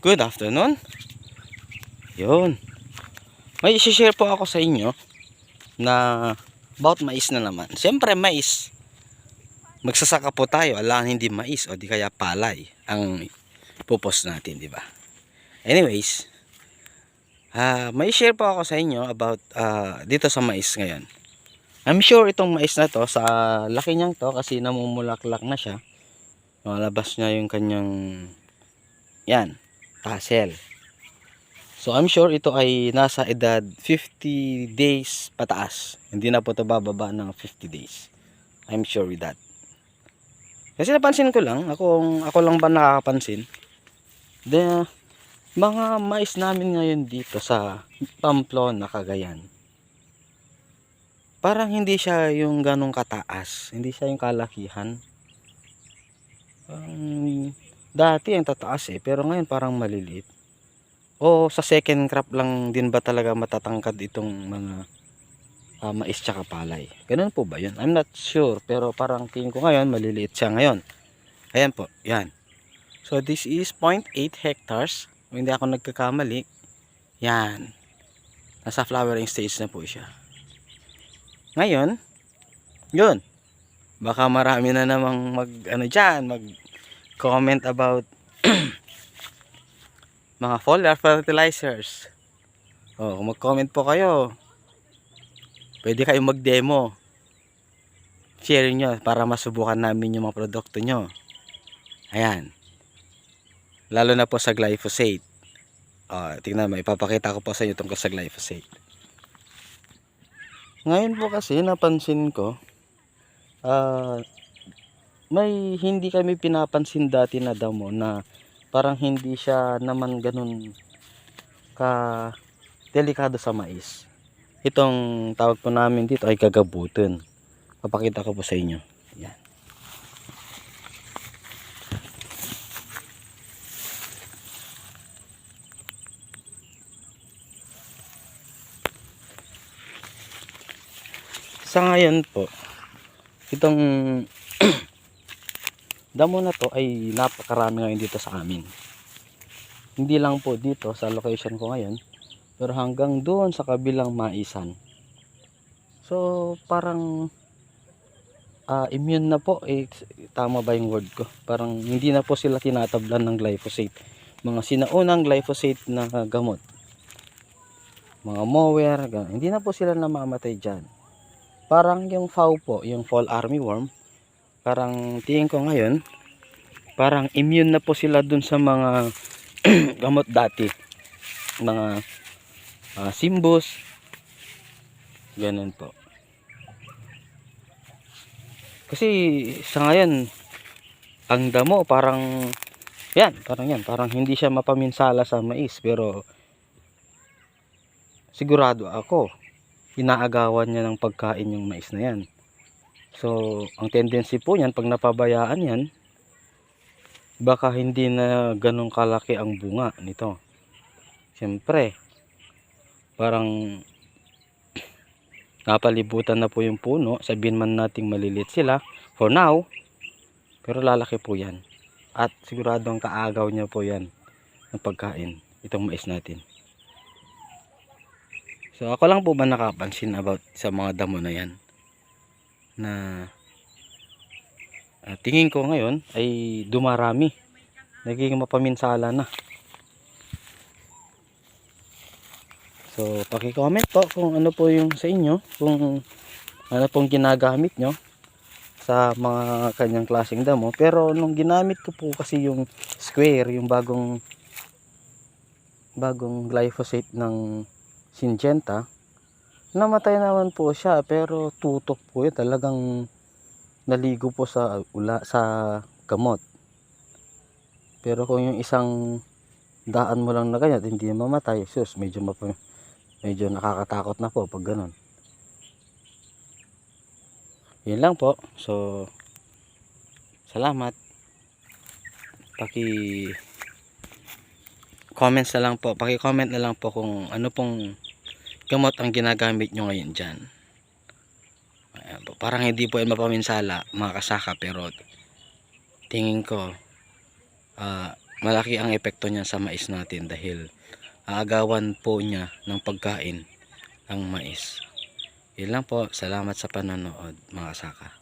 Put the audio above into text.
Good afternoon. Yun. May isi-share po ako sa inyo na about mais na naman. Siyempre mais. Magsasaka po tayo, ala hindi mais o di kaya palay ang pupos natin, di ba? Anyways, ah may share po ako sa inyo about ah, dito sa mais ngayon. I'm sure itong mais na to sa laki niyang to kasi namumulaklak na siya. Malabas niya yung kanyang yan, tassel. So I'm sure ito ay nasa edad 50 days pataas. Hindi na po ito bababa ng 50 days. I'm sure with that. Kasi napansin ko lang, ako, ako lang ba nakakapansin? The, mga mais namin ngayon dito sa Pamplona, Cagayan. Parang hindi siya yung ganong kataas. Hindi siya yung kalakihan. Parang, dati ang tataas eh, pero ngayon parang maliliit. O sa second crop lang din ba talaga matatangkad itong mga ah, mais tsaka palay? Ganun po ba yun? I'm not sure, pero parang tingin ko ngayon maliliit siya ngayon. Ayan po, yan. So this is 0.8 hectares. Kung hindi ako nagkakamali, yan. Nasa flowering stage na po siya. Ngayon, yun. Baka marami na namang mag, ano dyan, mag comment about mga foliar fertilizers. Oh, kung mag-comment po kayo, pwede kayong mag-demo. Share nyo para masubukan namin yung mga produkto nyo. Ayan. Lalo na po sa glyphosate. Oh, tingnan mo, ipapakita ko po sa inyo tungkol sa glyphosate. Ngayon po kasi napansin ko, ah, may hindi kami pinapansin dati na damo na parang hindi siya naman ganun ka delikado sa mais. Itong tawag po namin dito ay gagabutin. Papakita ko po sa inyo. Yan. Sa ngayon po, itong damo na to ay napakarami ngayon dito sa amin. Hindi lang po dito sa location ko ngayon, pero hanggang doon sa kabilang maisan. So, parang ah, immune na po. Eh, tama ba yung word ko? Parang hindi na po sila tinatablan ng glyphosate. Mga sinaunang glyphosate na gamot. Mga mower, ganun. hindi na po sila namamatay dyan. Parang yung FAW po, yung fall armyworm, parang tingin ko ngayon, parang immune na po sila dun sa mga gamot dati. Mga ah, simbos, ganun po. Kasi sa ngayon, ang damo parang, yan, parang yan, parang hindi siya mapaminsala sa mais, pero sigurado ako, inaagawan niya ng pagkain yung mais na yan. So, ang tendency po niyan, pag napabayaan yan, baka hindi na ganun kalaki ang bunga nito. Siyempre, parang napalibutan na po yung puno, sabihin man nating malilit sila, for now, pero lalaki po yan. At siguradong kaagaw niya po yan ng pagkain, itong mais natin. So ako lang po ba nakapansin about sa mga damo na yan na ah, tingin ko ngayon ay dumarami. Naging mapaminsala na. So paki-comment po kung ano po yung sa inyo, kung ano pong ginagamit nyo sa mga kanyang klaseng damo. Pero nung ginamit ko po kasi yung square, yung bagong bagong glyphosate ng Syngenta, namatay naman po siya pero tutok po yun. Talagang naligo po sa ula sa gamot. Pero kung yung isang daan mo lang na ganyan hindi mamatay sus medyo mapa, medyo nakakatakot na po pag ganun. Yun lang po. So salamat. Paki comments na lang po paki comment na lang po kung ano pong gamot ang ginagamit nyo ngayon dyan. Parang hindi po yan mapaminsala mga kasaka pero tingin ko ah, malaki ang epekto niya sa mais natin dahil aagawan po niya ng pagkain ang mais. Yun lang po. Salamat sa panonood mga saka.